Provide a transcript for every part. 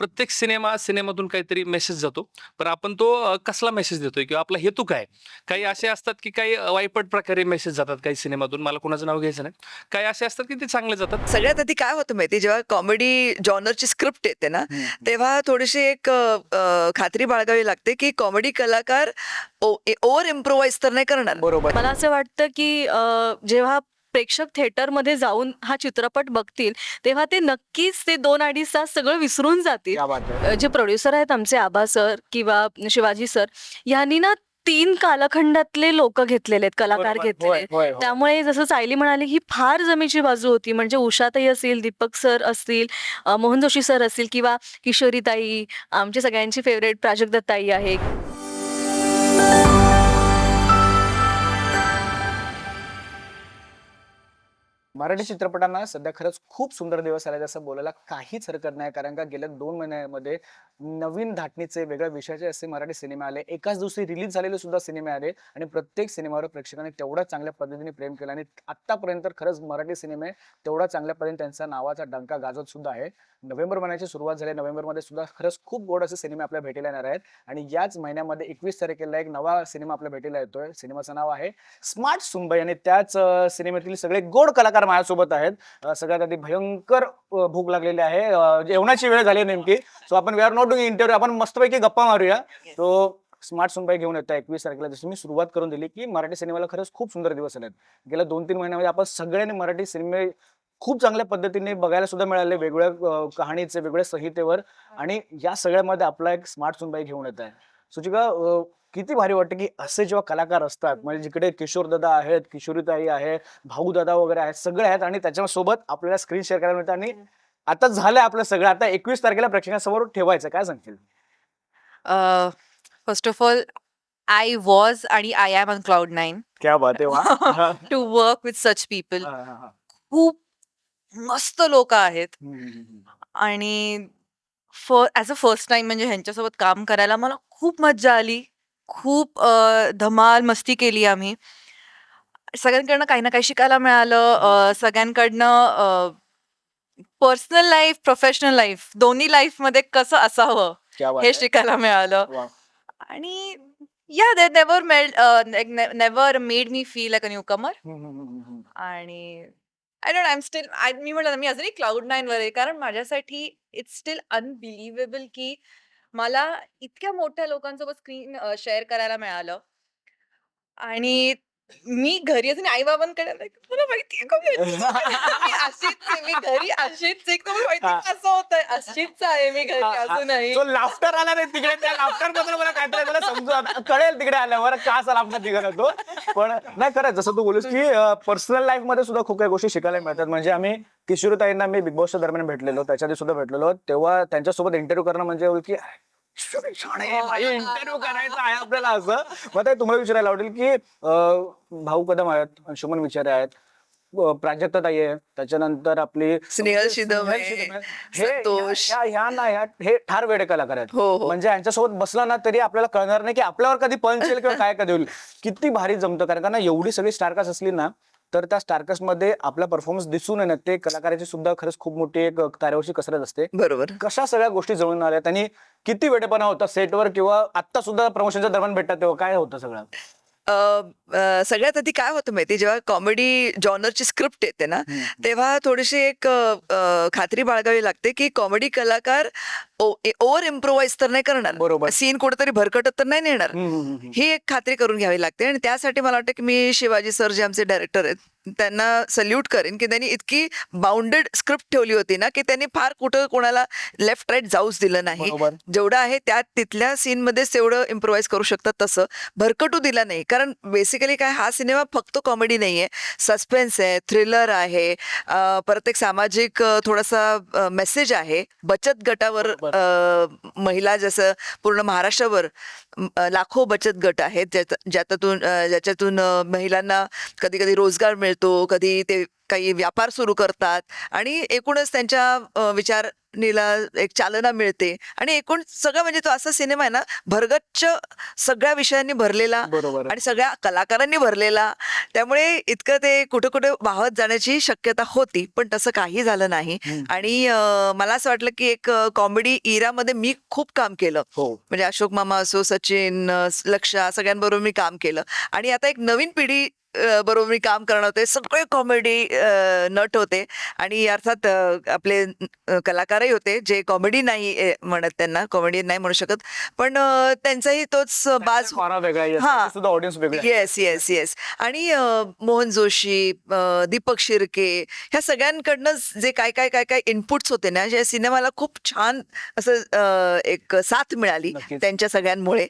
प्रत्येक सिनेमा सिनेमातून काहीतरी मेसेज जातो. पण आपण तो कसला मेसेज देतोय किंवा आपला हेतू काय? काही असे असतात की काही वाईपट प्रकारे मेसेज जातात काही सिनेमातून. मला कोणाचं नाव घ्यायचं नाही. काही असे असतात की ते चांगले जातात. सगळ्यात आधी काय होतं माहिती जेव्हा कॉमेडी जॉनरची स्क्रिप्ट येते ना तेव्हा थोडीशी एक खात्री बाळगावी लागते की कॉमेडी कलाकार ओव्हर इम्प्रोवाइज तर नाही करणार. बरोबर. मला असं वाटतं की जेव्हा प्रेक्षक थिएटरमध्ये जाऊन हा चित्रपट बघतील तेव्हा ते नक्कीच ते दोन अडीच तास सगळं विसरून जातील जे प्रोड्युसर आहेत आमचे आबा सर किंवा शिवाजी सर यांनी ना तीन कालखंडातले लोक घेतलेले आहेत कलाकार. घेतलेले. त्यामुळे जसं सायली म्हणाली ही फार जमेची बाजू होती म्हणजे उषाताई असतील दीपक सर असतील मोहन जोशी सर असतील किंवा किशोरीताई आमची सगळ्यांची फेवरेट प्राजक्ताई आहे मराठी चित्रपटांना सध्या खरंच खूप सुंदर दिवस आले असं बोलायला काहीच हरकत नाही कारण का गेल्या दोन महिन्यामध्ये नवीन धाटणीचे वेगळ्या विषयाचे असे मराठी सिनेमे आले. एकाच दिवशी रिलीज झालेले सुद्धा सिनेमे आले आणि प्रत्येक सिनेमावर प्रेक्षकांनी तेवढ्या चांगल्या पद्धतीने प्रेम केला आणि आतापर्यंत खरंच मराठी सिनेमे तेवढ्या चांगल्या पद्धतीने त्यांचा नावाचा डंका गाजत सुद्धा आहे नोव्हेंबर महिन्याची सुरुवात झाली नोव्हेंबरमध्ये सुद्धा खरंच खूप गोड असे सिनेमे आपल्या भेटीला येणार आहेत आणि याच महिन्यामध्ये एकवीस तारखेला एक नवा सिनेमा आपल्या भेटीला येतोय. सिनेमाचं नाव आहे स्मार्ट सुंबई आणि त्याच सिनेमातील सगळे गोड कलाकार माझ्यासोबत आहेत. सगळ्यात आधी भयंकर भूक लागलेली आहे. जेवणाची वेळ झाली नेमकी. सो आपण we are not doing interview आपण मस्तपैकी गप्पा मारूया. तो स्मार्ट सुनबाई घेऊन येतो एकवीस तारखेला जसं मी सुरुवात करून दिली की मराठी सिनेमाला खरंच खूप सुंदर दिवस आलेत गेल्या दोन तीन महिन्यामध्ये आपण सगळ्यांनी मराठी सिनेमे खूप चांगल्या पद्धतीने बघायला सुद्धा मिळाले. वेगवेगळ्या कहाणीचे वेगवेगळ्या संहितेवर. आणि या सगळ्यामध्ये आपला एक स्मार्ट सुनबाई घेऊन येत आहे. सुचिका किती भारी वाटतं की असे जेव्हा कलाकार असतात म्हणजे जिकडे किशोर दादा आहेत किशोरीताई आहे भाऊ दादा वगैरे आहेत सगळे आहेत आणि त्याच्यासोबत आपल्याला स्क्रीन शेअर करायला मिळतं आणि आता झालंय आपलं सगळं. आता एकवीस तारखेला प्रेक्षकांसमोर ठेवायचं काय सांगतील first of all I was आणि I am on cloud nine क्या बात आहे to work with such people. खूप मस्त लोक आहेत. आणि ॲज अ फर्स्ट टाइम म्हणजे ह्यांच्यासोबत काम करायला मला खूप मज्जा आली. खूप अ, धमाल मस्ती केली आम्ही सगळ्यांकडनं काही ना काही शिकायला मिळालं अ, सगळ्यांकडनं पर्सनल लाईफ प्रोफेशनल लाईफ दोन्ही लाईफमध्ये कसं असावं क्या बात हे. शिकायला मिळालं. आणि या they never made never made me feel like a newcomer. आणि I don't I am still मी म्हटलं ना, मी अजूनही क्लाउड नाईन वर आहे कारण माझ्यासाठी इट्स स्टील अनबिलिव्हेबल की मला इतक्या मोठ्या लोकांसोबत स्क्रीन शेअर करायला मिळालं आणि मी घरी अजून आई बाबांकडे मला माहितीये का मी अशीच आहे. मी अशीच आहे. मी घरी अशीच आहे. तुम्हाला माहिती हा. कसं होतंय? अशीच आहे मी घरी अजूनही. लाफ्टर आला नाही तिकडे. त्या लाफ्टरबद्दल मला काहीतरी मला समजू आता. कळेल तिकडे आल्यावर का असा लाफ्टर निघाला तो पण नाही खरंच जसं तू बोलूस की पर्सनल लाईफमध्ये सुद्धा खूप काही गोष्टी शिकायला मिळतात. म्हणजे आम्ही किशोरीताईंना मी बिग बॉसच्या दरम्यान भेटलेलो. त्याच्या आधी सुद्धा भेटलेलो. तेव्हा त्यांच्यासोबत इंटरव्ह्यू करणं म्हणजे की इंटरव्ह्यू करायचा आहे आपल्याला असं मग ते तुम्हाला विचारायला आवडेल की अं, भाऊ कदम आहेत अंशुमन विचारे आहेत अं, प्राजक्ता ताई आहे त्याच्यानंतर आपली स्नेहल शिदम स्नेहल आहे, शिदम आहे. हे संतोष. ह्या ह्या ना ह्या हे ठार वेडे कलाकार आहेत हो हो म्हणजे यांच्यासोबत बसलं ना तरी आपल्याला कळणार नाही की आपल्यावर कधी पंच येईल किंवा काय कधी होईल किती भारी जमतं कारण का ना एवढी सगळी स्टारकास्ट असली ना तर त्या स्टारकास्टमध्ये आपला परफॉर्मन्स दिसून येणं ते कलाकाराची सुद्धा खरंच खूप मोठी एक तारेवरची कसरत असते. बरोबर. कशा सगळ्या गोष्टी जळून आल्या? त्यांनी किती वेडेपणा होता सेटवर किंवा आता सुद्धा प्रमोशनच्या दरम्यान भेटतात तेव्हा? काय होतं सगळं? सगळ्यात आधी काय होतं माहिती जेव्हा कॉमेडी जॉनरची स्क्रिप्ट येते ना तेव्हा थोडीशी एक खात्री बाळगावी लागते की कॉमेडी कलाकार ओव्हर इम्प्रोवाइज तर नाही करणार. बरोबर. सीन कुठेतरी भरकटत तर नाही नेणार. ही एक खात्री करून घ्यावी लागते. आणि त्यासाठी मला वाटतं की मी शिवाजी सर जे आमचे डायरेक्टर आहेत त्यांना सल्यूट करेन की त्यांनी इतकी बाउंडेड स्क्रिप्ट ठेवली होती ना की त्यांनी फार कुठं कोणाला लेफ्ट राईट जाऊच दिलं नाही. जेवढं आहे त्यात तिथल्या सीन मध्येच तेवढं इम्प्रोव्हाइज करू शकतात तसं. भरकटू दिला नाही. कारण बेसिकली काय हा सिनेमा फक्त कॉमेडी नाहीये. सस्पेन्स आहे थ्रिलर आहे परत एक सामाजिक थोडासा मेसेज आहे. बचत गटावर महिला जसं पूर्ण महाराष्ट्रावर लाखो बचत गट आहेत ज्याच्यातून ज्याच्यातून महिलांना कधी कधी रोजगार मिळतो. कधी ते काही व्यापार सुरू करतात आणि एकूणच त्यांच्या अं, विचार कहाणीला एक चालना मिळते आणि एकूण सगळं म्हणजे तो असा सिनेमा आहे ना भरगच्च सगळ्या विषयांनी भरलेला आणि सगळ्या कलाकारांनी भरलेला. त्यामुळे इतकं ते कुठे कुठे वाहत जाण्याची शक्यता होती पण तसं काही झालं नाही. आणि मला असं वाटलं की एक कॉमेडी इरामध्ये मी खूप काम केलं. हो. म्हणजे अशोक मामा असो सचिन लक्षा सगळ्यांबरोबर मी काम केलं. आणि आता एक नवीन पिढी बरोबर मी काम करणार होते. सगळे कॉमेडी नट होते. आणि अर्थात आपले कलाकारही होते जे कॉमेडी नाही म्हणत त्यांना. कॉमेडी नाही म्हणू शकत. पण त्यांचाही तोच बाज वेगळा ऑडियन्स. येस येस येस आणि मोहन जोशी दीपक शिर्के ह्या सगळ्यांकडनं जे काय काय काय काय इनपुट्स होते ना या सिनेमाला खूप छान असं एक साथ मिळाली. त्यांच्या सगळ्यांमुळे.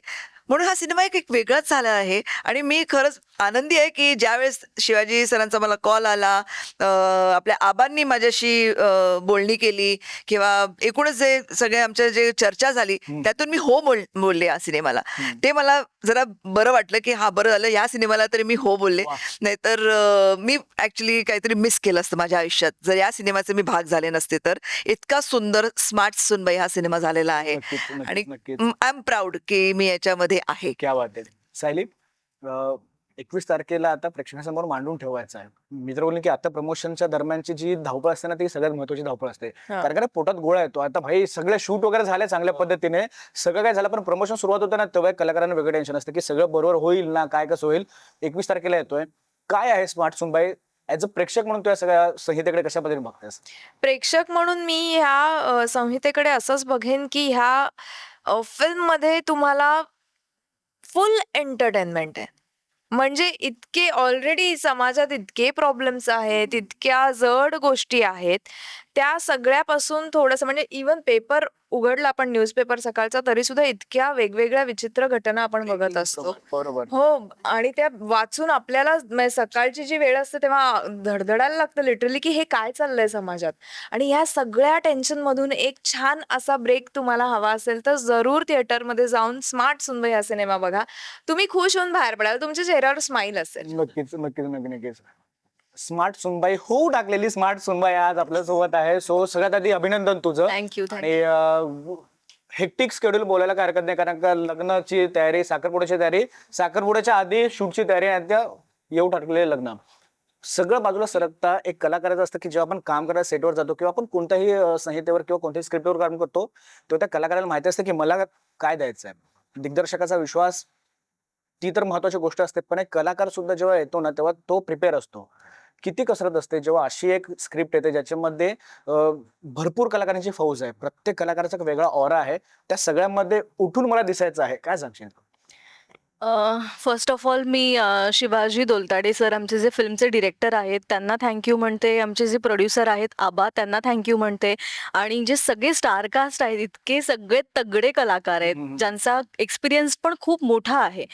म्हणून हा सिनेमा एक वेगळाच झाला आहे. आणि मी खरंच आनंदी आहे की ज्यावेळेस शिवाजी सरांचा मला कॉल आला आपल्या आबांनी माझ्याशी बोलणी केली किंवा एकूणच जे सगळे आमच्या जे चर्चा झाली. त्यातून मी हो बोल बोलले या सिनेमाला. ते मला जरा बरं वाटलं की हा बरं झालं या सिनेमाला तरी मी हो बोलले. नाहीतर मी ऍक्च्युली काहीतरी मिस केलं असतं माझ्या आयुष्यात. जर या सिनेमाचे मी भाग झाले नसते तर. इतका सुंदर स्मार्ट सुनबाई हा सिनेमा झालेला आहे. आणि आय एम प्राऊड की मी याच्यामध्ये आहे. क्या सायली एकवीस तारखेला आता प्रेक्षकांसमोर मांडून ठेवायचं आहे. मी तर बोलले की आता प्रमोशनच्या दरम्यानची जी धावपळ असते ना ती सगळ्यात महत्वाची धावपळ असते. हा. कारण का पोटात गोळा येतो. आता भाई सगळे शूट वगैरे झाले चांगल्या पद्धतीने. सगळं काय झालं पण प्रमोशन सुरुवात होतं ना तेव्हा कलाकारांना वेगळं टेन्शन असतं की सगळं बरोबर होईल ना काय कसं होईल. एकवीस तारखेला येतोय. काय आहे स्मार्ट सुनबाई ऍज अ प्रेक्षक म्हणून तू या सगळ्या संहितेकडे कशा पद्धतीने बघतेस? प्रेक्षक म्हणून मी ह्या संहितेकडे असंच बघेन की ह्या फिल्ममध्ये तुम्हाला फुल एंटरटेनमेंट आहे. म्हणजे इतके ऑलरेडी समाजात इतके प्रॉब्लेम्स आहेत इतक्या जड गोष्टी आहेत त्या सगळ्यापासून थोडंसं म्हणजे इवन पेपर उघडला आपण न्यूजपेपर सकाळचा तरी सुद्धा इतक्या वेगवेगळ्या विचित्र घटना आपण बघत असतो. बरोबर. हो आणि त्या वाचून आपल्याला म्हणजे सकाळची जी वेळ असते तेव्हा धडधडायला लागतं लिटरली की हे काय चाललंय समाजात? आणि ह्या सगळ्या टेन्शन मधून एक छान असा ब्रेक तुम्हाला हवा असेल तर जरूर थिएटरमध्ये जाऊन स्मार्ट सुनबाई हा सिनेमा बघा. तुम्ही खुश होऊन बाहेर पडाल तुमच्या चेहऱ्यावर स्माईल असेल. नक्कीच नक्कीच नक्की नक्कीच. स्मार्ट सुनबाई होऊ टाकलेली स्मार्ट सुनबाई आज आपल्यासोबत आहे. सो सगळ्यात आधी अभिनंदन तुझं. थँक्यू आणि हेक्टिक शेड्यूल बोलायला काय हरकत नाही कारण का लग्नाची तयारी साखरपुड्याची तयारी साखरपुड्याच्या आधी शूटची तयारी आणि त्या येऊ टाकलेले लग्न. सगळं बाजूला सरकता एक कलाकाराचं असतं की जेव्हा आपण काम करायला सेटवर जातो किंवा आपण कोणत्याही अं, संहितेवर किंवा कोणत्याही स्क्रिप्टवर काम करतो तेव्हा त्या कलाकाराला माहिती असते की मला काय द्यायचं आहे. दिग्दर्शकाचा विश्वास ती तर महत्वाची गोष्ट असते पण एक कलाकार सुद्धा जेव्हा येतो ना तेव्हा तो प्रिपेअर असतो. किती कसरत असते जेव्हा अशी एक स्क्रिप्ट येते ज्याच्यामध्ये भरपूर कलाकारांची फौज आहे. प्रत्येक कलाकाराचा एक वेगळा ऑरा आहे. त्या सगळ्यांमध्ये उठून मला दिसायचं आहे. काय सांगशील फर्स्ट ऑफ ऑल मी अ, शिवाजी दोलताडे सर आमचे जे फिल्मचे डिरेक्टर आहेत त्यांना थँक्यू म्हणते. आमचे जे प्रोड्युसर आहेत आबा त्यांना थँक्यू म्हणते. आणि जे सगळे स्टारकास्ट आहेत इतके सगळे तगडे कलाकार हम्म. आहेत ज्यांचा एक्सपिरियन्स पण खूप मोठा आहे.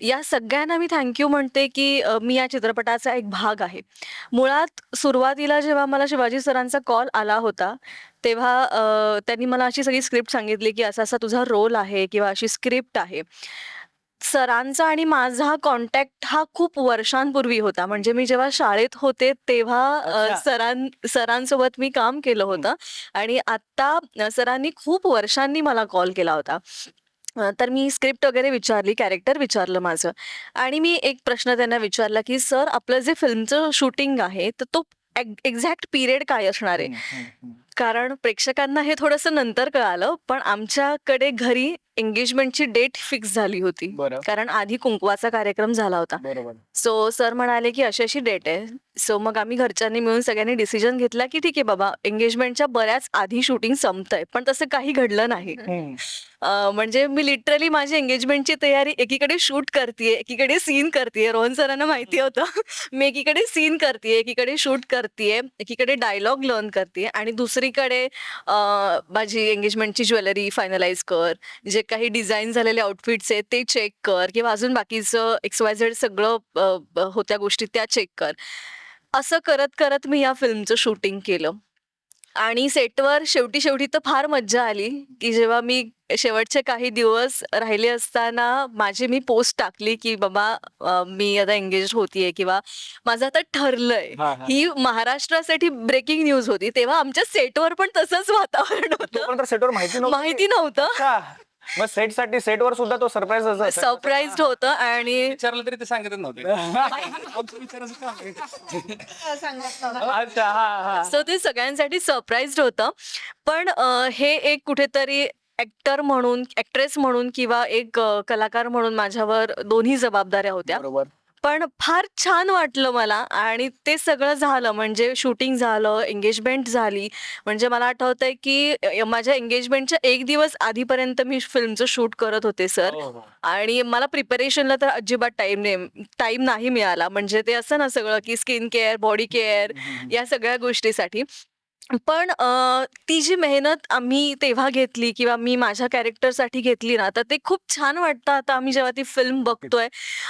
या सगळ्यांना मी थँक्यू म्हणते की अ, मी या चित्रपटाचा एक भाग आहे. मुळात सुरुवातीला जेव्हा मला शिवाजी सरांचा कॉल आला होता तेव्हा अ, त्यांनी मला अशी सगळी स्क्रिप्ट सांगितली की असा असा तुझा रोल आहे किंवा अशी स्क्रिप्ट आहे. सरांचा आणि माझा कॉन्टॅक्ट हा खूप वर्षांपूर्वी होता. म्हणजे मी जेव्हा शाळेत होते तेव्हा अ, अच्छा. सरां सरांसोबत मी काम केलं होतं. आणि आता अ, सरांनी खूप वर्षांनी मला कॉल केला होता. अ, तर मी स्क्रिप्ट वगैरे विचारली कॅरेक्टर विचारलं माझं. आणि मी एक प्रश्न त्यांना विचारला की सर आपलं जे फिल्मचं शूटिंग आहे तर तो एक्झॅक्ट पिरियड काय असणार आहे? हम्म, हम्म, हम्म. कारण प्रेक्षकांना हे थोडंसं नंतर कळालं पण आमच्याकडे घरी एंगेजमेंटची डेट फिक्स झाली होती. बरं. कारण आधी कुंकवाचा कार्यक्रम झाला होता. बरोबर. सो सर म्हणाले की अशी अशी डेट आहे. सो मग आम्ही घरच्यांनी मिळून सगळ्यांनी डिसिजन घेतला की ठीक आहे बाबा एंगेजमेंटच्या बऱ्याच आधी शूटिंग संपतंय पण तसं काही घडलं नाही. अं, म्हणजे मी लिटरली माझी एंगेजमेंटची तयारी एकीकडे शूट करते एकीकडे सीन करते रोहन सरांना माहिती होतं. मी एकीकडे सीन करते एकीकडे शूट करते एकीकडे डायलॉग लर्न करते आणि दुसरीकडे अं, माझी एंगेजमेंटची ज्वेलरी फायनलाइज कर जे काही डिझाईन झालेले आउटफिट्स आहेत ते चेक कर किंवा अजून बाकीचं एक्स वाय झेड सगळं अं, ब- होत्या गोष्टी त्या चेक कर. असं करत करत मी या फिल्मचं शूटिंग केलं. आणि सेटवर शेवटी शेवटी तर फार मज्जा आली की जेव्हा मी शेवटचे काही दिवस राहिले असताना माझी मी पोस्ट टाकली की बाबा मी आता एंगेज होतीये किंवा माझं आता ठरलंय. हा, महाराष्ट्रासाठी ब्रेकिंग न्यूज होती. तेव्हा आमच्या सेटवर पण तसंच वातावरण होतं. सेटवर माहिती नव्हती. माहिती नव्हतं. अच्छा. मग सेटसाठी सेटवर सुद्धा तो सरप्राईज सरप्राईज होतं आणि विचारलं तरी ते सांगतच नव्हते. अच्छा हा हा. सो ते सगळ्यांसाठी सरप्राईज होतं. पण अ, हे एक कुठेतरी ऍक्टर म्हणून ऍक्ट्रेस म्हणून किंवा एक अ, कलाकार म्हणून माझ्यावर दोन्ही जबाबदाऱ्या होत्या. बरोबर. पण फार छान वाटलं मला आणि ते सगळं झालं. म्हणजे शूटिंग झालं एंगेजमेंट झाली. म्हणजे मला आठवतंय की माझ्या एंगेजमेंटच्या एक दिवस आधीपर्यंत मी फिल्मचं शूट करत होते सर. हो, हो. आणि मला प्रिपरेशनला तर अजिबात टाइम नाही टाइम नाही मिळाला. म्हणजे ते असं ना सगळं की स्किन केअर बॉडी केअर या सगळ्या गोष्टीसाठी. पण अ, ती जी मेहनत आम्ही तेव्हा घेतली किंवा मी माझ्या कॅरेक्टरसाठी घेतली ना तर ते खूप छान वाटतं. आता आम्ही जेव्हा ती फिल्म बघतोय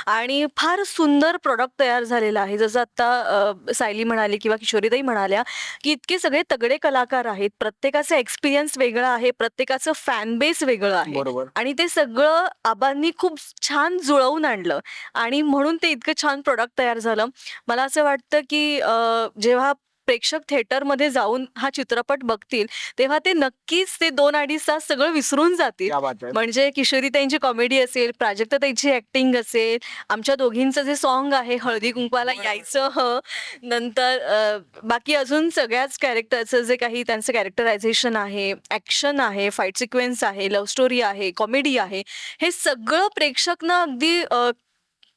आणि फार सुंदर प्रॉडक्ट तयार झालेलं आहे. जसं आता अ, सायली म्हणाली किंवा किशोरीताई म्हणाल्या की इतके सगळे तगडे कलाकार आहेत. प्रत्येकाचा एक्सपिरियन्स वेगळा आहे. प्रत्येकाचं फॅन बेस वेगळं आहे. बरोबर. आणि ते सगळं आबांनी खूप छान जुळवून आणलं आणि म्हणून ते इतकं छान प्रोडक्ट तयार झालं. मला असं वाटतं की अ, जेव्हा प्रेक्षक थिएटरमध्ये जाऊन हा चित्रपट बघतील तेव्हा ते नक्कीच ते दोन अडीच तास सगळं विसरून जातील. म्हणजे किशोरीताईंची कॉमेडी असेल प्राजक्ताताईची ऍक्टिंग असेल आमच्या दोघींचं जे सॉन्ग आहे हळदी कुंकवाला यायचं ह नंतर बाकी अजून सगळ्याच कॅरेक्टरचं जे काही त्यांचं कॅरेक्टरायझेशन आहे ऍक्शन आहे फाईट सिक्वेन्स आहे लव्ह स्टोरी आहे कॉमेडी आहे हे सगळं प्रेक्षकना अगदी अ,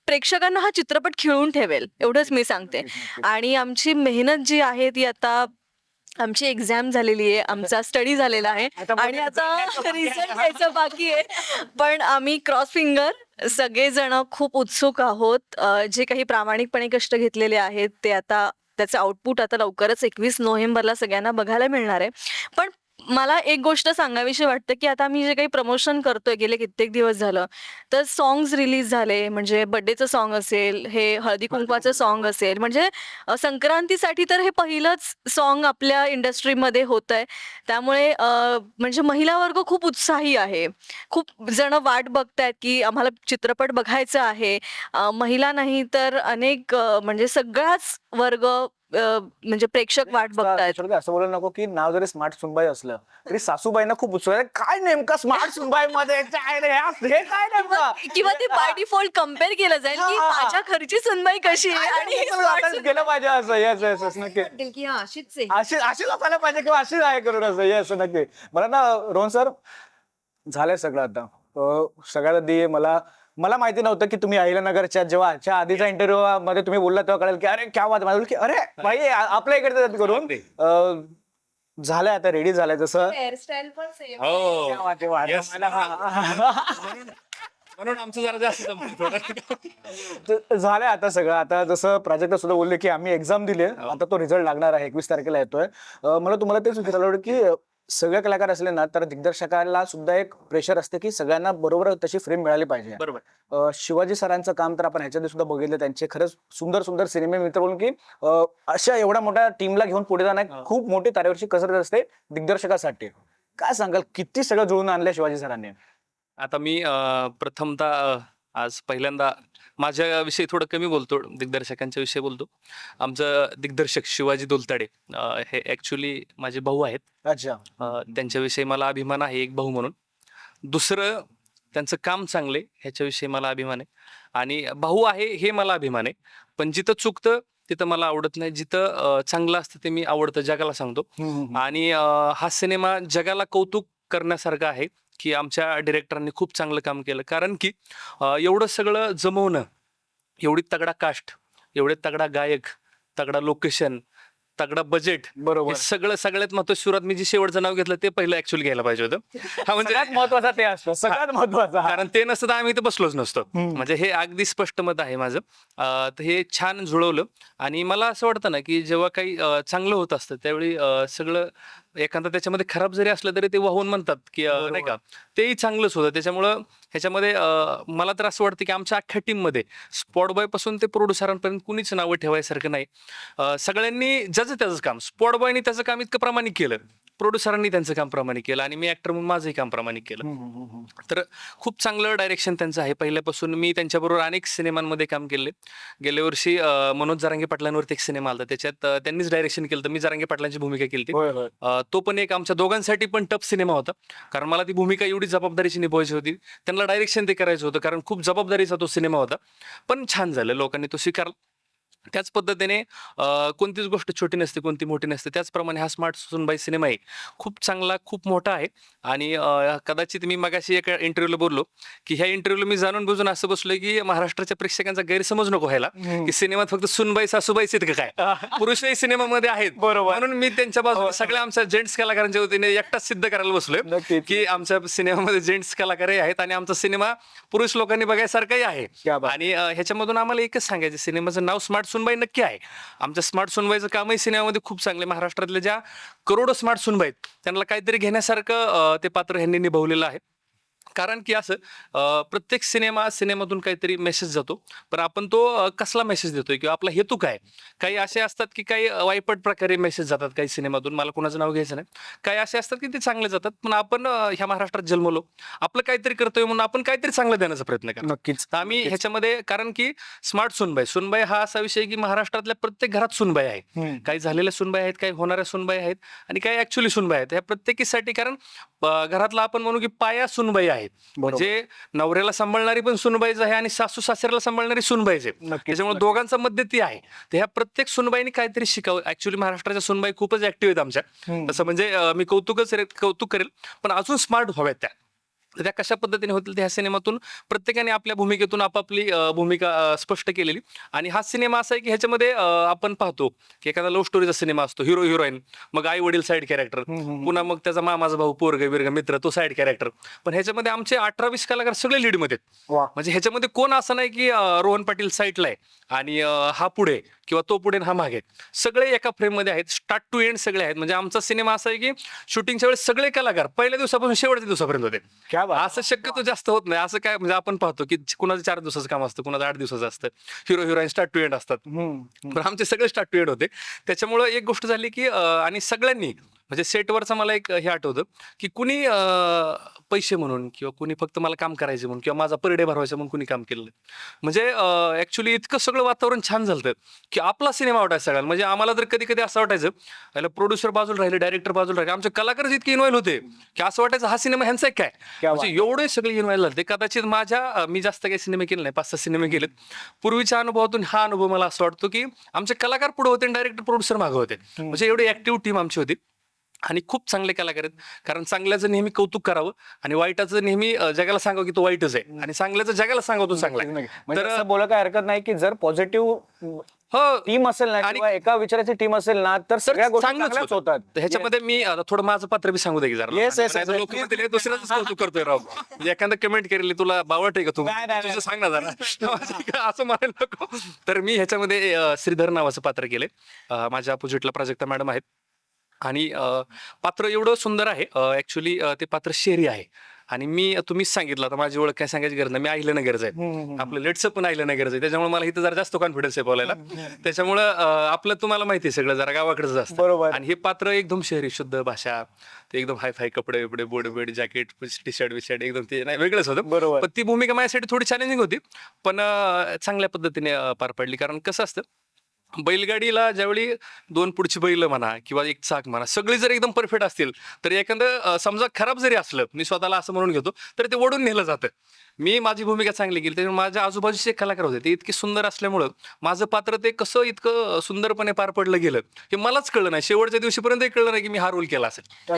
प्रेक्षकांना हा चित्रपट खिळून ठेवेल एवढंच मी सांगते. आणि आमची मेहनत जी आहे ती आता आमची एक्झाम झालेली आहे आमचा स्टडी झालेला आहे. आणि आता रिझल्ट यायचं बाकी आहे. पण आम्ही क्रॉस फिंगर सगळेजण खूप उत्सुक आहोत. जे काही प्रामाणिकपणे कष्ट घेतलेले आहेत ते आता त्याचं आउटपुट आता लवकरच एकवीस नोव्हेंबरला सगळ्यांना बघायला मिळणार आहे. पण मला एक गोष्ट सांगावीशी वाटतं की आता आम्ही जे काही प्रमोशन करतोय गेले कित्येक दिवस झालं तर सॉंग्स रिलीज झाले. म्हणजे बर्थडेचं सॉन्ग असेल हे हळदी कुंकवाचं सॉन्ग असेल. म्हणजे अ, संक्रांतीसाठी तर हे पहिलंच सॉन्ग आपल्या इंडस्ट्रीमध्ये होत आहे त्यामुळे अ, म्हणजे महिला वर्ग खूप उत्साही आहे. खूप जण वाट बघतायत की आम्हाला चित्रपट बघायचा आहे. अ, महिला नाही तर अनेक अ, म्हणजे सगळाच वर्ग अ, म्हणजे प्रेक्षक वाट बघतायत. छोटं असं बोलायला नको की नाव जरी स्मार्ट सुनबाई असलं तरी सासूबाईंना खूप उत्सुक आहे. काय नेमकं स्मार्ट सुनबाई मध्ये काय रे? हा? हे काय नेमकं? किंवा ते बाय डिफॉल्ट कंपेअर केलं जाईल की हा, हा, हा. माझ्या घरची सुनबाई कशी आहे आणि आता गेलं पाहिजे असं येस येस येस नक्की. वाटेल की हा अशीच आहे. अशी असायला पाहिजे किंवा अशीच आहे करून असं येस नक्की. मला ना रोहन सर झालंय सगळं आता. अं, सगळ्यात आधी मला मला माहिती नव्हतं की तुम्ही अहिल्यानगरच्या जेव्हा आजच्या आधीच्या इंटरव्ह्यू मध्ये तुम्ही बोलला तेव्हा कळेल की अरे क्या बात आहे. मला की अरे भाई आ- आपल्या इकडे करून अं, झालंय आता रेडी झालंय जसं हेअरस्टाईल पण सेम हो क्या बात आहे, वा. Yes. मला- हा- हा- म्हणून आमचं जरा जास्त जमतं थोडं. तर झालंय आता सगळं आता जसं प्राजक्ता सुद्धा बोलले की आम्ही एक्झाम दिली हो. आता तो रिझल्ट लागणार आहे एकवीस तारखेला येतोय अं, मला तुम्हाला तेच आवडेल की सगळे कलाकार असले ना तर दिग्दर्शकाला सुद्धा एक प्रेशर असते की सगळ्यांना बरोबर तशी फ्रेम मिळाली पाहिजे. बरोबर. अं, शिवाजी सरांचं काम तर आपण ह्याच्यात सुद्धा बघितलं त्यांचे खरंच सुंदर सुंदर सिनेमे मित्र बोलून की अं, अशा एवढ्या मोठ्या टीमला घेऊन पुढे जाणं एक हो. खूप मोठी तारेवरची कसरत असते दिग्दर्शकासाठी. काय सांगाल किती सगळं जुळून आणलंय शिवाजी सरांनी? आता मी अं, प्रथमतः अं, आज पहिल्यांदा माझ्याविषयी थोडं कमी बोलतो दिग्दर्शकांच्या विषयी बोलतो. आमचं दिग्दर्शक शिवाजी दोलताडे हे ऍक्च्युली माझे भाऊ आहेत. अच्छा. त्यांच्याविषयी मला अभिमान आहे एक भाऊ म्हणून. दुसरं त्यांचं काम चांगले ह्याच्याविषयी मला अभिमान आहे. आणि भाऊ आहे हे मला अभिमान आहे. पण जिथं चुकतं तिथं मला आवडत नाही. जिथं चांगलं असतं ते मी आवडतं जगाला सांगतो. आणि हा सिनेमा जगाला कौतुक करण्यासारखं आहे की आमच्या डिरेक्टरांनी खूप चांगलं काम केलं. कारण की एवढं सगळं जमवणं एवढी तगडा कास्ट एवढे तगडा गायक तगडा लोकेशन तगडा बजेट बरोबर. हे सगळं सगळ्यात महत्वाचं सुरुवात मी जे शेवटचं नाव घेतलं ते पहिलं ऍक्च्युअली घ्यायला पाहिजे होतं. हा म्हणजे सगळ्यात महत्त्वाचा ते असतं सगळ्यात महत्त्वाचा कारण ते नसतं तर आम्ही इथं बसलोच नसतो. हम्म. म्हणजे हे अगदी स्पष्ट मत आहे माझं. अं, तर हे छान जुळवलं. आणि मला असं वाटतं ना की जेव्हा काही अं, चांगलं होत असतं त्यावेळी अं, सगळं एखादा त्याच्यामध्ये खराब जरी असलं तरी ते वाहून म्हणतात की अं, नाही का? तेही चांगलंच होतं. त्याच्यामुळं ह्याच्यामध्ये मला तर असं वाटतं की आमच्या अख्ख्या टीममध्ये स्पॉट बॉयपासून ते प्रोड्युसरांपर्यंत कुणीच नावं ठेवायसारखं नाही. सगळ्यांनी ज्याचं त्याचं काम स्पॉट बॉयने त्याचं काम इतकं प्रामाणिक केलं. प्रोड्युसरांनी त्यांचं काम प्रामाणिक केलं आणि मी ऍक्टर म्हणून माझंही काम प्रामाणिक केलं. तर खूप चांगलं डायरेक्शन त्यांचं आहे. पहिल्यापासून मी त्यांच्याबरोबर अनेक सिनेमांमध्ये काम केले. गेल्या वर्षी मनोज जारांगे पाटलांवरती एक सिनेमा आला. त्याच्यात त्यांनीच डायरेक्शन केलं होतं. मी जारांगे पाटलांची भूमिका केली तो पण एक आमच्या दोघांसाठी पण टफ सिनेमा होता. कारण मला ती भूमिका एवढी जबाबदारीची निभवायची होती. त्यांना डायरेक्शन ते करायचं होतं. कारण खूप जबाबदारीचा तो सिनेमा होता. पण छान झालं. लोकांनी तो स्वीकारला. त्याच पद्धतीने कोणतीच गोष्ट छोटी नसते कोणती मोठी नसते. त्याचप्रमाणे हा स्मार्ट सुनबाई सिनेमा आहे खूप चांगला खूप मोठा आहे. आणि कदाचित मी मगाशी एका इंटरव्ह्यूला बोललो की ह्या इंटरव्ह्यूला मी जाणून बुजून असं बसलोय की महाराष्ट्राच्या प्रेक्षकांचा गैरसमज नको व्हायला की सिनेमात फक्त सुनबाई सासूबाईच आहेत का काय? पुरुषही सिनेमामध्ये आहेत. बरोबर. म्हणून मी त्यांच्या बाजूने सगळ्या आमच्या जेंट्स कलाकारांच्या वतीने एकटाच सिद्ध करायला बसलोय. की आमच्या सिनेमामध्ये जेंट्स कलाकारही आहेत आणि आमचा सिनेमा पुरुष लोकांनी बघायसारखाही आहे. आणि ह्याच्यामधून आम्हाला एकच सांगायचं सिनेमाचं नाव स्मार्ट सुनबाई नक्की आहे आमच्या स्मार्ट सुनबाईचं कामही सिनेमामध्ये खूप चांगलं आहे. महाराष्ट्रातल्या ज्या करोडो स्मार्ट सुनबाई आहेत त्यांना काहीतरी घेण्यासारखं ते पात्र ह्यांनी निभावलेलं आहे कारण की असं प्रत्येक सिनेमा सिनेमातून काहीतरी मेसेज जातो. पण आपण तो कसला मेसेज देतोय किंवा आपला हेतू काय? काही असे असतात की काही वायपट प्रकारे मेसेज जातात काही सिनेमातून. मला कोणाचं नाव घ्यायचं नाही. काही असे असतात की ते चांगले जातात. पण आपण ह्या महाराष्ट्रात जन्मलो. आपलं काहीतरी करतोय म्हणून आपण काहीतरी चांगलं देण्याचा प्रयत्न करतो. नक्कीच. आम्ही ह्याच्यामध्ये कारण की स्मार्ट सुनबाई. सुनबाई हा असा विषय आहे की महाराष्ट्रातल्या प्रत्येक घरात सुनबाई आहे. काही झालेल्या सुनबाई आहेत काही होणाऱ्या सुनबाई आहेत आणि काही ऍक्च्युली सुनबाई आहेत. ह्या प्रत्येकीसाठी कारण घरातला आपण म्हणू की पाया सुनबाई आहेत म्हणजे नवऱ्याला सांभाळणारी पण सुनबाईच आहे आणि सासू सासऱ्याला सांभाळणारी सुनबाईच आहे. त्याच्यामुळे. दोघांचा मध्य ती आहे. तर ह्या प्रत्येक सुनबाईने काहीतरी शिकावं. ऍक्च्युली महाराष्ट्राच्या सुनबाई खूपच ऍक्टिव्ह आहेत आमच्या. तसं म्हणजे मी कौतुकच कौतुक करेल. पण अजून स्मार्ट व्हाव्यात त्या. तर त्या कशा पद्धतीने होतील त्या सिनेमातून प्रत्येकाने आपल्या भूमिकेतून आपापली भूमिका स्पष्ट केलेली. आणि हा सिनेमा असा आहे की ह्याच्यामध्ये आपण पाहतो की एखादा लव्ह स्टोरीचा सिनेमा असतो. हिरो हिरोईन मग आई वडील साईड कॅरेक्टर. पुन्हा मग त्याचा मामाचा भाऊ पोरग बिरग मित्र तो साईड कॅरेक्टर पण ह्याच्यामध्ये आमचे अठरा वीस कलाकार सगळे लीडमध्ये म्हणजे ह्याच्यामध्ये कोण असं नाही की रोहन पाटील साईडला आहे. आणि हा पुढे किंवा तो पुढे हा मागे सगळे एका फ्रेममध्ये आहेत. स्टार्ट टू एंड सगळे आहेत. म्हणजे आमचा सिनेमा असा आहे की शूटिंगच्या वेळेस सगळे कलाकार पहिल्या दिवसापासून शेवटच्या दिवसापर्यंत होते. क्या बात असं शक्यतो जास्त होत नाही. असं काय म्हणजे आपण पाहतो की कुणाचं चार दिवसाचं काम असतं कुणाचं आठ दिवसाचं असतं. Hero heroine start to end असतात. पण आमचे सगळे स्टार्ट टू एंड होते. त्याच्यामुळं एक गोष्ट झाली की आणि सगळ्यांनी म्हणजे सेटवरचं मला एक हे आठवतं की कुणी पैसे म्हणून किंवा कुणी फक्त मला काम करायचे म्हणून किंवा माझा पर डे भरवायचा म्हणून कुणी काम केलं. म्हणजे ऍक्च्युली इतकं सगळं वातावरण छान झालं की आपला सिनेमा वाटायचा सगळ्यांना. म्हणजे आम्हाला तर कधी कधी असं वाटायचं याला प्रोड्युसर बाजूला राहिले डायरेक्टर बाजूला राहिले. आमचे कलाकारच इतके इन्व्हॉल्व होते की असं वाटायचं हा सिनेमा ह्यांचा काय? म्हणजे एवढे सगळे इन्व्हॉल्व झाले. कदाचित माझ्या मी जास्त काही सिनेमे केले नाही पाच सहा सिनेमे केलेत. पूर्वीच्या अनुभवातून हा अनुभव मला असं वाटतो की आमचे कलाकार पुढे होते डायरेक्टर प्रोड्युसर मागे होते. म्हणजे एवढी ऍक्टिव्ह टीम आमची होती. आणि खूप चांगले कलाकार आहेत. कारण चांगल्याचं नेहमी कौतुक करावं आणि वाईटाचं नेहमी जगाला सांगावं की तो वाईटच आहे. आणि चांगल्याचं जगाला सांगावं तो चांगला म्हणजे तर- बोला काय हरकत नाही की जर पॉझिटिव्ह हो. टीम असेल ना आणि- एका विचाराची टीम असेल ना तर सगळ्या गोष्टी. होतात. ह्याच्यामध्ये मी थोडं माझं पात्र बी सांगू दे की जरा. Yes, yes, yes. लोक म्हणतील "हे दुसऱ्याच कौतुक करतोय राव. म्हणजे एखादं कमेंट केलेली तुला बावट आहे का तू? तुझं सांग ना जरा. असं म्हणायला नको. तर मी ह्याच्यामध्ये श्रीधर नावाचं पात्र केलंय. अं, माझ्या अपोजिटला प्राजक्ता मॅडम आहेत. आणि पात्र एवढं सुंदर आहे. ऍक्च्युली ते पात्र शेरी आहे. आणि मी तुम्हीच सांगितलं आता माझी ओळख काय सांगायची गरज नाही. मी नाही गरज आहे. आपलं लेटचं पण नाही गरज आहे. त्याच्यामुळे मला इथं जरा जास्त कॉन्फिडन्स आहे बोलायला. त्याच्यामुळं आपलं तुम्हाला माहिती आहे सगळं जरा गावाकडचं असतं. बरोबर. आणि हे पात्र एकदम शहरी शुद्ध भाषा. ते एकदम हाय फाय कपडे बिपडे बोड बेड जॅकेट टी शर्ट विशर्ट एकदम ते नाही वेगळंच होतं. बरोबर. पण ती भूमिका माझ्यासाठी थोडी चॅलेंजिंग होती. पण चांगल्या पद्धतीने पार पडली. कारण कसं असतं बैलगाडीला ज्यावेळी दोन पुढची बैल म्हणा किंवा एक चाक म्हणा सगळी जर एकदम परफेक्ट असतील तर एखादं समजा खराब जरी असलं मी स्वतःला असं म्हणून घेतो तर ते ओढून नेलं जातं. मी माझी भूमिका चांगली केली त्यामुळे माझ्या आजूबाजूचे कलाकार होते ते इतके सुंदर असल्यामुळं माझं पात्र ते कसं इतकं सुंदरपणे पार पडलं गेलं हे मलाच कळलं नाही. शेवटच्या दिवशीपर्यंत कळलं नाही की मी हा रोल केला असेल.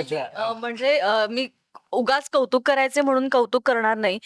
म्हणजे मी उगाच कौतुक करायचे म्हणून कौतुक करणार नाही.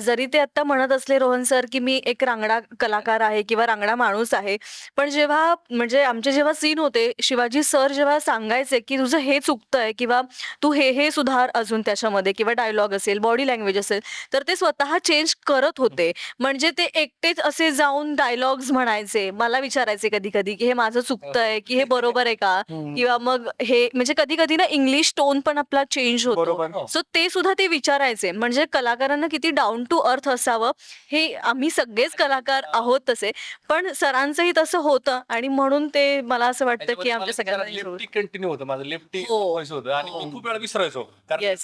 जरी ते आता म्हणत असले रोहन सर की मी एक रांगडा कलाकार आहे किंवा रांगडा माणूस आहे पण जेव्हा म्हणजे आमचे जेव्हा सीन होते शिवाजी सर जेव्हा सांगायचे की तुझं हे चुकतंय किंवा तू हे हे सुधार अजून त्याच्यामध्ये किंवा डायलॉग असेल बॉडी लँग्वेज असेल तर ते स्वतः स्वतः चेंज करत होते. म्हणजे ते एकटेच असे जाऊन डायलॉग्स म्हणायचे. मला विचारायचे कधी कधी की हे माझं चुकतंय की हे बरोबर आहे का? किंवा मग हे म्हणजे कधी कधी ना इंग्लिश टोन पण आपला चेंज होतो. सो ते सुद्धा ते विचारायचे. म्हणजे कलाकारांना किती डाऊन टू अर्थ असावं हे आम्ही सगळेच कलाकार आहोत तसे. पण सरांचंही तसं होतं आणि म्हणून ते मला असं वाटतं की आमच्या सगळ्यांना लेफ्टी कंटिन्यू होतं. माझं लेफ्टी हो. व्हॉइस होतं आणि मी खूप वेळा विसरायचो. कारण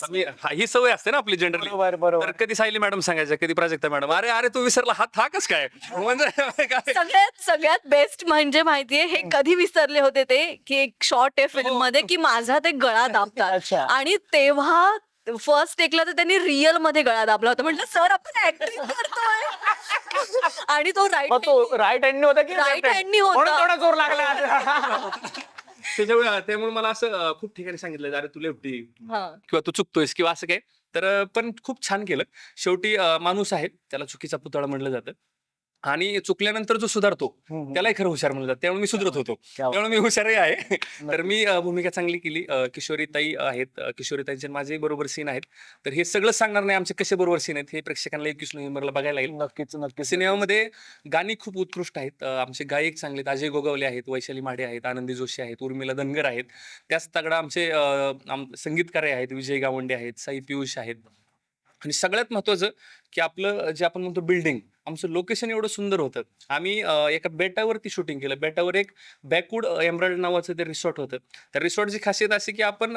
हा, ही सवय असते ना आपली जनरली कधी सायली मॅडम सांगायच्या कधी प्राजक्ता मॅडम अरे अरे तू विसरला. हा हा कस काय? म्हणजे काय? सगळ्यात सगळ्यात बेस्ट म्हणजे माहितीये हे कधी विसरले होते ते? की एक शॉर्ट आहे फिल्ममध्ये की माझा ते गळा दाबतात. आणि तेव्हा फर्स्ट टेकला तर त्यांनी रिअलमध्ये गळा दाबला होता. म्हटलं सर आपण ऍक्टिंग करतोय. आणि तो मग राईट तो राईट हँडनी होता की hand? handनी होता. म्हणून जोर लागला. त्याच्यामुळे त्यामुळे मला असं खूप ठिकाणी सांगितलं अरे तू लेफ्टी किंवा तू चुकतोयस किंवा असं काय तर पण खूप छान केलं. शेवटी माणूस आहे. त्याला चुकीचा पुतळा म्हणलं जातं. आणि चुकल्यानंतर जो सुधारतो. त्यालाही खरं हुशार म्हणलं जातं त्यामुळे मी सुधरत होतो. त्यामुळे मी हुशारही आहे. तर मी भूमिका चांगली केली. किशोरीताई आहेत. किशोरीताईंचे माझे बरोबर सीन आहेत. तर हे सगळं सांगणार नाही आमचे कसे बरोबर सीन आहेत हे प्रेक्षकांना एकवीस नोव्हेंबरला बघायला येईल. नक्कीच नक्कीच. सिनेमामध्ये गाणी खूप उत्कृष्ट आहेत. आमचे गायक चांगले आहेत. अजय गोगावले आहेत वैशाली माडे आहेत आनंदी जोशी आहेत उर्मिला धनगर आहेत. त्याच तगडा आमचे संगीतकार आहेत. विजय गावंडे आहेत साई पियुष आहेत. आणि सगळ्यात महत्वाचं की आपलं जे आपण म्हणतो बिल्डिंग आमचं लोकेशन एवढं सुंदर होतं. आम्ही एका बेटावरती शूटिंग केलं. बेटावर एक बॅकवूड एमराल्ड नावाचं ते रिसॉर्ट होतं. त्या रिसॉर्टची खासियत अशी की आपण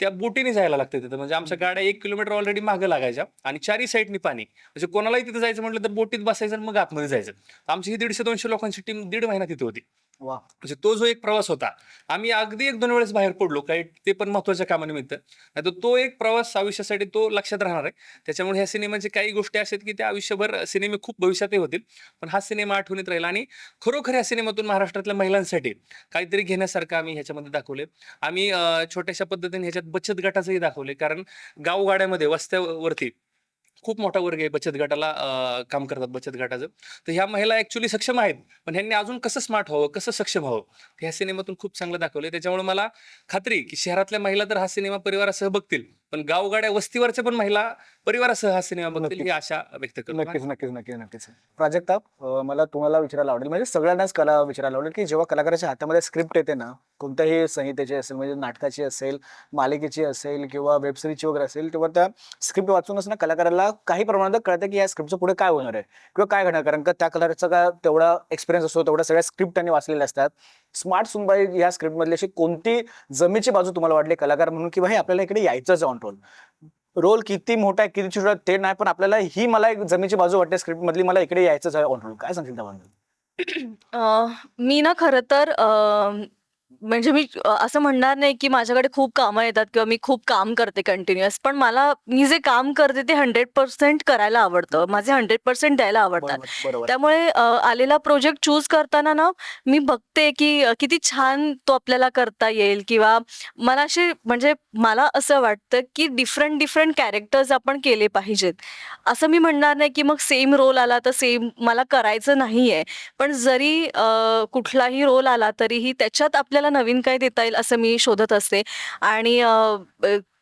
त्या बोटीने जायला लागतं तिथं. म्हणजे आमच्या गाड्या एक किलोमीटर ऑलरेडी मागं लागायच्या आणि चारही साईडनी पाणी. म्हणजे कोणालाही तिथे जायचं म्हटलं तर बोटीत बसायचं आणि मग आतमध्ये जायचं. आमची ही दीडशे दोनशे लोकांची टीम दीड महिना तिथे होती. वा. म्हणजे तो जो एक प्रवास होता आम्ही अगदी एक दोन वेळेस बाहेर पडलो काही ते पण महत्त्वाच्या कामानिमित्त. नाही तर तो एक प्रवास आयुष्यासाठी तो लक्षात राहणार आहे. त्याच्यामुळे ह्या सिनेमाचे काही गोष्टी अशा आहेत की त्या आयुष्यभर सिनेमे खूप भविष्यातही होतील पण हा सिनेमा आठवणीत राहील. आणि खरोखर या सिनेमातून महाराष्ट्रातल्या महिलांसाठी काहीतरी घेण्यासारखं आम्ही ह्याच्यामध्ये दाखवले. आम्ही छोट्याशा पद्धतीने ह्याच्यात बचत गटाचंही दाखवले कारण गावगाड्यामध्ये वस्त्यावरती खूप मोठा वर्ग आहे बचत गटाला काम करतात बचत गटाचं. तर ह्या महिला ऍक्च्युली सक्षम आहेत. पण ह्यांनी अजून कसं स्मार्ट व्हावं कसं सक्षम व्हावं ह्या सिनेमातून खूप चांगलं दाखवलं त्याच्यामुळे मला खात्री की शहरातल्या महिला तर हा सिनेमा परिवारासह बघतील. पण गावगाड्या वस्तीवरच्या पण महिला परिवारासह हा सिनेमा बघतील ही आशा व्यक्त करतो. नक्कीच नक्कीच नक्कीच नक्कीच. प्राजक्ता अं, मला तुम्हाला विचारायला आवडेल. म्हणजे सगळ्यांनाच कला विचारायला आवडेल की जेव्हा कलाकाराच्या हातामध्ये स्क्रिप्ट येते ना कोणत्याही संहितेची असेल म्हणजे नाटकाची असेल मालिकेची असेल किंवा वेबसिरीजची वगैरे असेल तेव्हा त्या स्क्रिप्ट वाचूनच ना कलाकाराला काही प्रमाणात कळतं की या स्क्रिप्टचं पुढे काय होणार आहे किंवा काय घडणार कारण का त्या कलाकाराचा का तेवढा एक्सपिरियन्स असतो तेवढ्या सगळ्या स्क्रिप्ट त्यांनी वाचलेल्या असतात. स्मार्ट सुनबाई या स्क्रिप्टमधली अशी कोणती जमेची बाजू तुम्हाला वाटली कलाकार म्हणून की भाई आपल्याला इकडे यायचंच ऑन रोल रोल किती मोठा आहे किती छोटा ते नाही पण आपल्याला ही मला एक जमेची बाजू वाटते स्क्रिप्ट मधली मला इकडे यायचंच आहे ऑन रोल काय सांगितलं त्याबद्दल? मी ना खरं तर म्हणजे मी असं म्हणणार नाही की माझ्याकडे खूप कामं येतात किंवा मी खूप काम करते कंटिन्युअस पण मला मी जे काम करते ते हंड्रेड पर्सेंट करायला आवडतं. माझे हंड्रेड पर्सेंट द्यायला आवडतात. त्यामुळे आलेला प्रोजेक्ट चूज करताना ना मी बघते की किती छान तो आपल्याला करता येईल किंवा मला असे म्हणजे मला असं वाटतं की डिफरंट डिफरंट कॅरेक्टर्स आपण केले पाहिजेत. असं मी म्हणणार नाही की मग सेम रोल आला तर सेम मला करायचं नाहीये. पण जरी कुठलाही रोल आला तरीही त्याच्यात आपल्याला नवीन काय देता येईल असं मी शोधत असते. आणि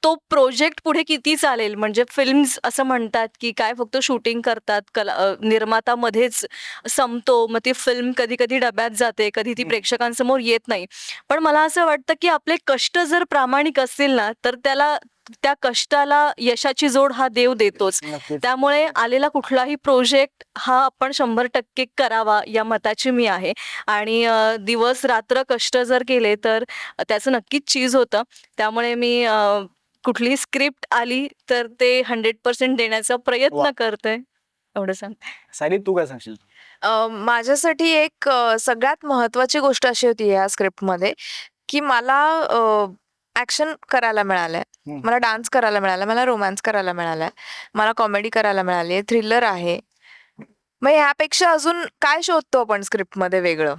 तो प्रोजेक्ट पुढे किती चालेल? म्हणजे फिल्म्स असं म्हणतात की काय फक्त शूटिंग करतात कला अ, निर्माता मध्येच संपतो मग ती फिल्म कधी कधी डब्यात जाते कधी ती. प्रेक्षकांसमोर येत नाही. पण मला असं वाटतं की आपले कष्ट जर प्रामाणिक असतील ना तर त्याला त्या कष्टाला यशाची जोड हा देव देतोच. त्यामुळे आलेला कुठलाही प्रोजेक्ट हा आपण शंभर टक्के करावा या मताची मी आहे. आणि दिवस रात्र कष्ट जर केले तर त्याचं नक्कीच चीज होतं. त्यामुळे मी कुठली स्क्रिप्ट आली तर ते हंड्रेड पर्सेंट देण्याचा प्रयत्न. करते एवढं सांगते. सायली तू काय सांगशील? माझ्यासाठी एक सगळ्यात महत्वाची गोष्ट अशी होती या स्क्रिप्टमध्ये की मला ऍक्शन करायला मिळालंय. मला डान्स करायला मिळाला मला रोमॅन्स करायला मिळालाय मला कॉमेडी करायला मिळाली थ्रिलर आहे. मग ह्यापेक्षा अजून काय शोधतो आपण स्क्रिप्टमध्ये वेगळं?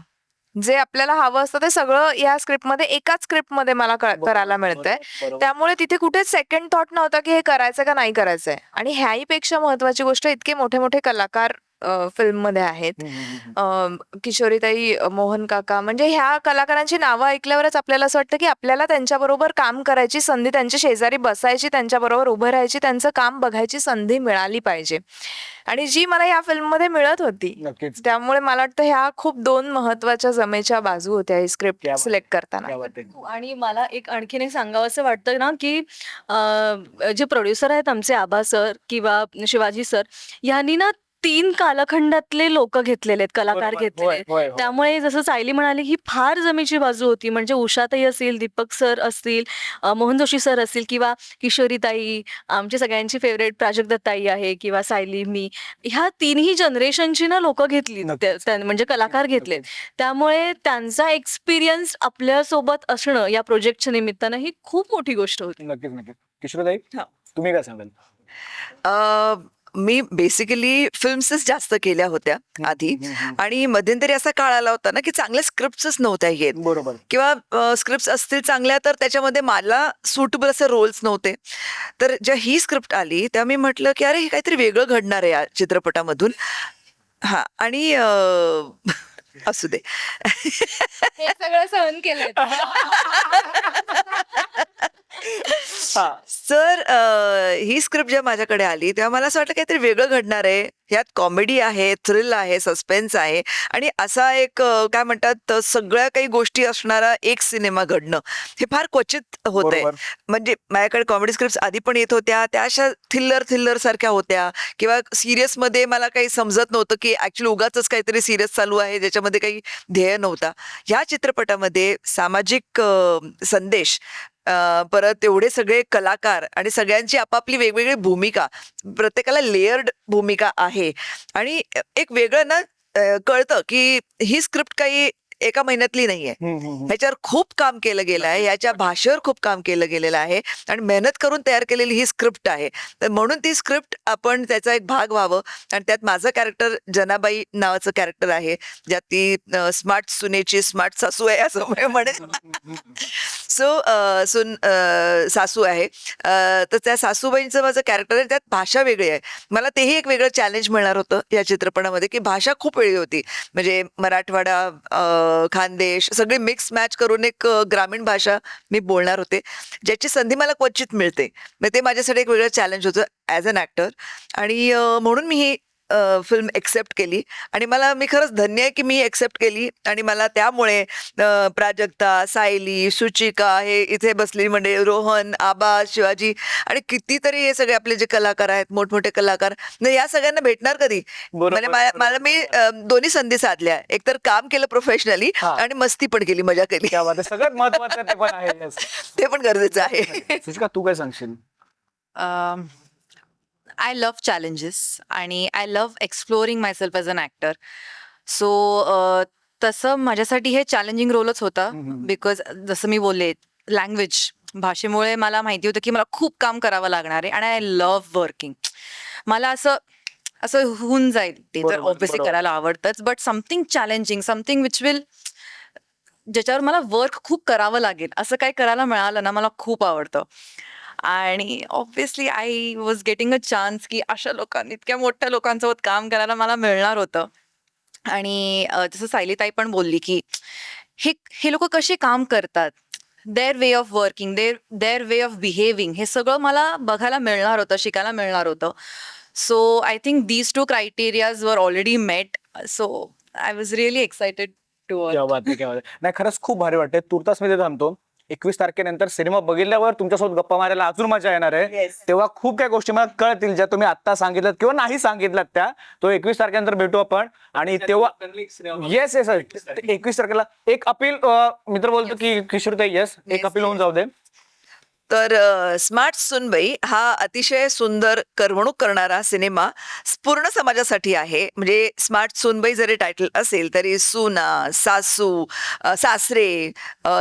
जे आपल्याला हवं असतं ते सगळं या स्क्रिप्टमध्ये एकाच स्क्रिप्टमध्ये मला करायला मिळतंय. त्यामुळे तिथे कुठेच सेकंड थॉट नव्हता की हे करायचं का नाही करायचंय. आणि ह्याही पेक्षा महत्वाची गोष्ट इतके मोठे मोठे कलाकार फिल्ममध्ये आहेत. अ, किशोरीताई मोहन काका म्हणजे ह्या कलाकारांची नावं ऐकल्यावरच आपल्याला असं वाटतं की आपल्याला त्यांच्याबरोबर काम करायची संधी त्यांच्या शेजारी बसायची त्यांच्याबरोबर उभं राहायची त्यांचं काम बघायची संधी मिळाली पाहिजे आणि जी मला ह्या फिल्ममध्ये मिळत होती नक्कीच त्यामुळे मला वाटतं ह्या खूप दोन महत्त्वाच्या जमेच्या बाजू होत्या ही क्या स्क्रिप्ट बात. सिलेक्ट करताना क्या बात आहे. आणि मला एक आणखीन एक सांगावं असं वाटतं ना की अं, जे प्रोड्युसर आहेत आमचे आबा सर किंवा शिवाजी सर यांनी ना तीन कालखंडातले लोक घेतलेले आहेत कलाकार बरोबर. घेतलेले होय, आहेत. होय, होय. त्यामुळे जसं सायली म्हणाली ही फार जमेची बाजू होती म्हणजे उषाताई असतील दीपक सर असतील अ, मोहन जोशी सर असतील किंवा किशोरीताई आमची सगळ्यांची फेवरेट प्राजक्ताई आहे किंवा सायली मी ह्या तिन्ही जनरेशनची ना लोक घेतली नक्कीच. म्हणजे कलाकार घेतले नक्कीच. त्यामुळे त्यांचा एक्सपिरियन्स आपल्यासोबत असणं या प्रोजेक्टच्या निमित्तानं ही खूप मोठी गोष्ट होती नक्कीच नक्कीच किशोरताई हा. तुम्ही काय सांगाल अ, मी बेसिकली फिल्म्सच जास्त केल्या होत्या आधी. आणि मध्यंतरी असा काळ आला होता ना की चांगल्या स्क्रिप्टच नव्हत्या येत. बरोबर. किंवा स्क्रिप्ट असतील चांगल्या तर त्याच्यामध्ये मला सुटेबल असे रोल्स नव्हते. तर जेव्हा ही स्क्रिप्ट आली तेव्हा मी म्हटलं की अरे हे काहीतरी वेगळं घडणार आहे या चित्रपटामधून. हा आणि अ, असू दे. हे सगळं सहन केलंय. हा. सर ही स्क्रिप्ट जेव्हा माझ्याकडे आली तेव्हा मला असं वाटलं काहीतरी वेगळं घडणार आहे. ह्यात कॉमेडी आहे थ्रिल आहे सस्पेन्स आहे. आणि असा एक काय म्हणतात सगळ्या काही गोष्टी असणारा एक सिनेमा घडणं हे फार क्वचित होतंय. बरोबर. म्हणजे माझ्याकडे कॉमेडी स्क्रिप्ट आधी पण येत होत्या त्या अशा थिल्लर थिल्लर सारख्या होत्या. किंवा सिरियसमध्ये मला काही समजत नव्हतं की ऍक्च्युली उगाच काहीतरी सिरियस चालू आहे ज्याच्यामध्ये काही ध्येय नव्हता. ह्या चित्रपटामध्ये सामाजिक संदेश परत एवढे सगळे कलाकार आणि सगळ्यांची आपापली वेगवेगळी भूमिका प्रत्येकाला लेयर्ड भूमिका आहे. आणि एक वेगळं ना कळतं की ही स्क्रिप्ट काही एका महिन्यातली नाहीये. ह्याच्यावर खूप काम केलं गेलं आहे याच्या भाषेवर खूप काम केलं गेलेलं आहे आणि मेहनत करून तयार केलेली ही स्क्रिप्ट आहे. तर म्हणून ती स्क्रिप्ट आपण त्याचा एक भाग व्हावं आणि त्यात माझं कॅरेक्टर जनाबाई नावाचं कॅरेक्टर आहे ज्यात ती स्मार्ट सुनेची स्मार्ट सासू आहे असं मी म्हणेन. सो सुन सासू आहे. तर त्या सासूबाईंचं माझं कॅरेक्टर आहे त्यात भाषा वेगळी आहे. मला तेही एक वेगळं चॅलेंज मिळणार होतं या चित्रपटामध्ये की भाषा खूप वेगळी होती. म्हणजे मराठवाडा खानदेश सगळी मिक्स मॅच करून एक ग्रामीण भाषा मी बोलणार होते ज्याची संधी मला क्वचित मिळते. मग ते माझ्यासाठी एक वेगळं चॅलेंज होतं ॲज अन ॲक्टर आणि म्हणून मी ही फिल्म एक्सेप्ट केली. आणि मला मी खरंच धन्य आहे की मी एक्सेप्ट केली. आणि मला त्यामुळे प्राजक्ता सायली सुचिका हे इथे बसलेली म्हणजे रोहन आबा शिवाजी आणि कितीतरी हे सगळे आपले जे कलाकार आहेत मोठमोठे कलाकार. न या सगळ्यांना भेटणार कधी? म्हणजे. मला मी दोन्ही संधी साधल्या. एकतर काम केलं प्रोफेशनली. आणि मस्ती पण केली मजा केली. सगळ्यात महत्वाचं ते पण आहे. yes. ते पण गरजेचं आहे. सुचिका तू काय सांगशील? आय लव्ह चॅलेंजेस आणि I love exploring myself as an actor so तसं माझ्यासाठी हे चॅलेंजिंग रोलच होता. बिकॉज जसं मी बोलले लँग्वेज भाषेमुळे मला माहिती होतं की मला खूप काम करावं लागणार आहे आणि आय लव्ह वर्किंग मला असं असं होऊन जाईल ते तर बरोबर. करायला आवडतंच but something challenging something which will ज्याच्यावर मला वर्क खूप करावं लागेल असं काही करायला मिळालं ना मला खूप आवडतं आणि obviously I was getting a chance की अशा लोकांनी इतक्या मोठ्या लोकांसोबत काम करायला मला मिळणार होतं. आणि जसं सायलीताई पण बोलली की हे हे लोक कसे काम करतात? Their way of working their their way of behaving हे सगळं मला बघायला मिळणार होतं शिकायला मिळणार होतं. So I think these two criterias वर already met so I was really excited to नाही खरंच खूप भारी वाटते तुर्तास मी ते थांबतो. एकवीस तारखेनंतर सिनेमा बघितल्यावर तुमच्यासोबत गप्पा मारायला अजून मजा येणार आहे. तेव्हा खूप काही गोष्टी मला कळतील ज्या तुम्ही आता सांगितल्यात किंवा नाही सांगितल्यात त्या. तो एकवीस तारखेनंतर भेटू आपण. आणि तेव्हा येस येस एकवीस तारखेला. एक अपील मित्र बोलतो की किशोरताई येस एक अपील होऊन जाऊ दे. तर स्मार्ट सुनबाई हा अतिशय सुंदर करमणूक करणारा सिनेमा पूर्ण समाजासाठी आहे. म्हणजे स्मार्ट सुनबाई जरी टायटल असेल तरी सुना सासू सासरे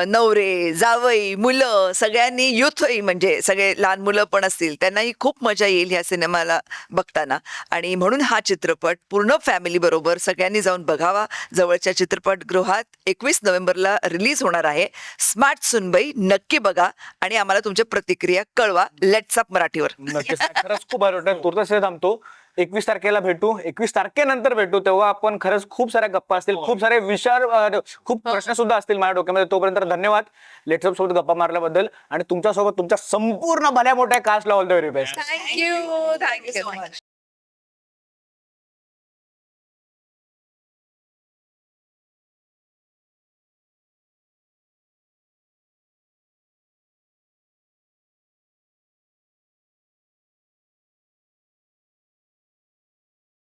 नवरे जावई मुलं सगळ्यांनी युथही म्हणजे सगळे लहान मुलं पण असतील त्यांनाही खूप मजा येईल ह्या सिनेमाला बघताना. आणि म्हणून हा चित्रपट पूर्ण फॅमिली बरोबर सगळ्यांनी जाऊन बघावा. जवळच्या चित्रपटगृहात एकवीस नोव्हेंबरला रिलीज होणार आहे. स्मार्ट सुनबाई नक्की बघा आणि आम्हाला तुमच्या प्रतिक्रिया कळवा. लेट्स अप मराठीवर. नक्कीच. खरंच खूप भारी वाटतं तुर्तास थांबतो. एकवीस तारखेला भेटू. एकवीस तारखेनंतर भेटू तेव्हा आपण खरंच खूप साऱ्या गप्पा असतील खूप सारे विचार खूप प्रश्न सुद्धा असतील माझ्या डोक्यामध्ये. तोपर्यंत धन्यवाद. लेट्सअप सोबत गप्पा मारल्याबद्दल. आणि तुमच्यासोबत तुमच्या संपूर्ण भल्या मोठ्या कास्टला all the very best thank you thank you so much